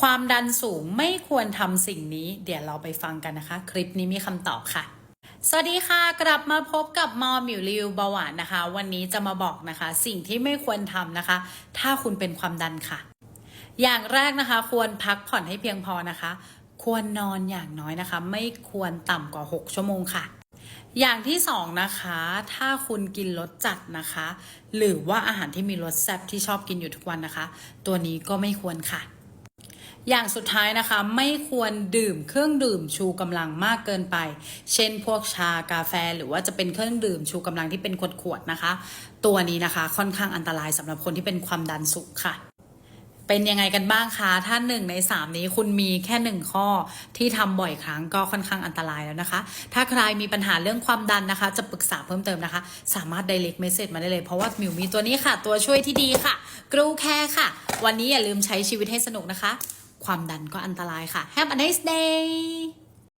ความดันสูงไม่ควรทำสิ่งนี้ เดี๋ยวเราไปฟังกันนะคะ คลิปนี้มีคำตอบค่ะ สวัสดีค่ะกลับมาพบกับมอมิวริวเบาหวานนะคะ วันนี้จะมาบอกนะคะ สิ่งที่ไม่ควรทำนะคะ ถ้าคุณเป็นความดันค่ะ อย่างแรกนะคะ ควรพักผ่อนให้เพียงพอนะคะ ควรนอนอย่างน้อยนะคะ ไม่ควรต่ำกว่า 6 ชั่วโมงค่ะอย่างที่สองนะคะ ถ้าคุณกินรสจัดนะคะ หรือว่าอาหารที่มีรสแซ่บที่ชอบกินอยู่ทุกวันนะคะ ตัวนี้ก็ไม่ควรค่ะ อย่างสุดท้ายนะคะไม่ควรดื่มเครื่องดื่มชูกำลังมากเกินไป เช่นพวกชากาแฟหรือว่าจะเป็นเครื่องดื่มชูกำลังที่เป็นขวดๆนะคะ ตัวนี้นะคะค่อนข้างอันตรายสำหรับคนที่เป็นความดันสูงค่ะเป็นยังไงกันบ้างคะถ้าหนึ่งในสามนี้คุณมีแค่หนึ่งข้อที่ทำบ่อยครั้งก็ค่อนข้างอันตรายแล้วนะคะ ถ้าใครมีปัญหาเรื่องความดันนะคะ จะปรึกษาเพิ่มเติมนะคะ สามารถ direct message มาได้เลย เพราะว่ามิวมีตัวนี้ค่ะ ตัวช่วยที่ดีค่ะ กรูแคร์ค่ะ วันนี้อย่าลืมใช้ชีวิตให้สนุกนะคะ ความดันก็อันตรายค่ะ Have a nice day